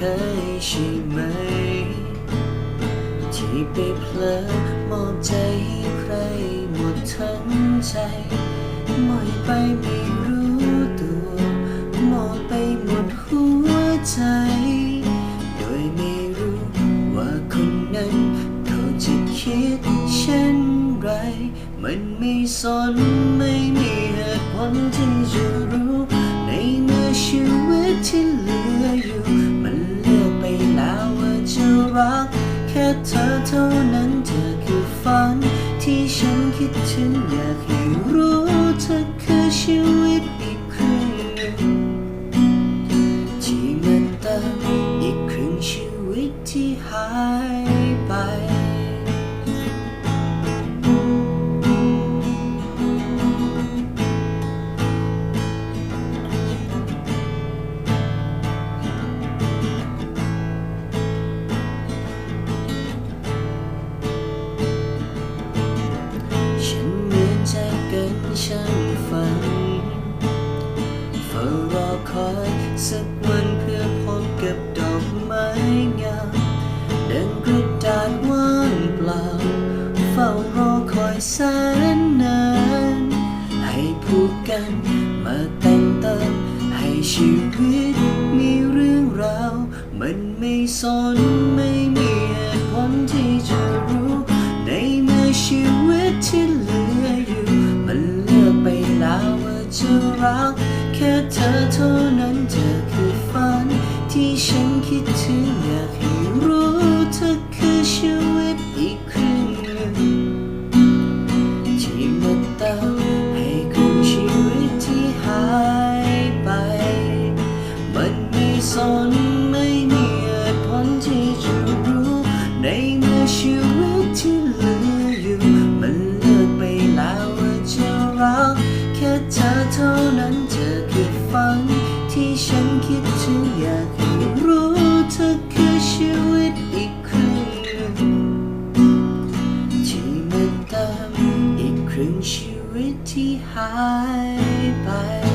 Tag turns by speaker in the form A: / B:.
A: เคยใช่ไหม ที่ไปเพลอมอบใจให้ใครหมดทั้งใจมอบไปไม่รู้ตัวมอบไปหมดหัวใจ โดยไม่รู้ว่าคนนั้นเขาจะคิดเช่นไร มันไม่สนไม่มีเหตุผลที่จะรู้ ในเมื่อชีวิตที่ ฝัน ที่ฉันคิดถึงอยากให้รู้เธอคือชีวิตอีกครึ่งที่มาเติมอีกครึ่งชีวิตที่หาย สักวันเพื่อพบกับดอกไม้งามดังกระดาษว่างเปล่า เฝ้ารอคอยแสนนาน ให้ผูกกันมาแต่งเติมให้ชีวิตมีเรื่องราว มันไม่สนไม่มีเหตุผลที่จะรู้ ในเมื่อชีวิตที่เหลืออยู่ มันเลือกไปแล้วว่าจะรัก แค่เธอเท่านั้นเธอคือฝันที่ฉันคิดถึงอยาก Crunchy, Ritty, High,